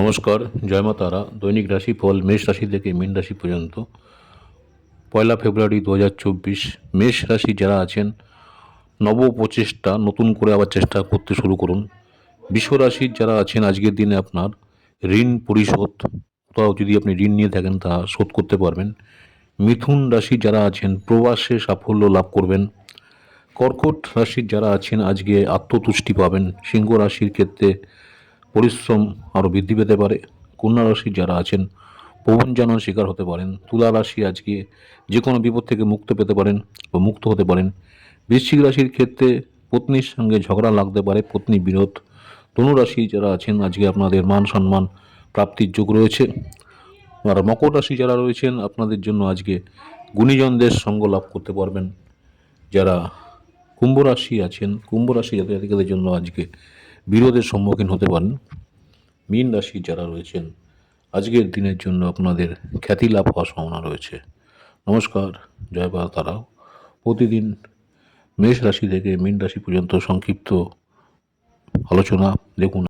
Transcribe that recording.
নমস্কার, জয় মা তারা। দৈনিক রাশিফল মেষ রাশি থেকে মীন রাশি পর্যন্ত। পয়লা ফেব্রুয়ারি দু হাজার চব্বিশ, মেষ রাশি যারা আছেন নব প্রচেষ্টা নতুন করে আবার চেষ্টা করতে শুরু করুন। বিশ্ব রাশির যারা আছেন, আজকের দিনে আপনার ঋণ পরিশোধ, কোথাও যদি আপনি ঋণ নিয়ে থাকেন, তা শোধ করতে পারবেন। মিথুন রাশি যারা আছেন, প্রবাসে সাফল্য লাভ করবেন। কর্কট রাশির যারা আছেন, আজকে আত্মতুষ্টি পাবেন। সিংহ রাশির ক্ষেত্রে পরিশ্রম আরও বৃদ্ধি পেতে পারে। কন্যা রাশি যারা আছেন পবন প্রবঞ্চনার শিকার হতে পারেন। তুলা রাশি আজকে যে কোনো বিপদ থেকে মুক্ত পেতে পারেন বা মুক্ত হতে পারেন। বৃশ্চিক রাশির ক্ষেত্রে পত্নীর সঙ্গে ঝগড়া লাগতে পারে, পত্নী বিরোধ। ধনু রাশি যারা আছেন, আজকে আপনাদের মান সম্মান প্রাপ্তির যোগ রয়েছে। আর মকর রাশি যারা রয়েছেন, আপনাদের জন্য আজকে গুণীজনদের সঙ্গ লাভ করতে পারবেন। যারা কুম্ভ রাশি আছেন, কুম্ভ রাশি জাতকের জন্য আজকে বিরোধের সম্মুখীন হতে পারেন। মীন রাশি যারা রয়েছেন, আজকের দিনের জন্য আপনাদের খ্যাতি লাভ হওয়ার সম্ভাবনা রয়েছে। নমস্কার, জয় বা তারাও। প্রতিদিন মেষ রাশি থেকে মীন রাশি পর্যন্ত সংক্ষিপ্ত আলোচনা, দেখুন।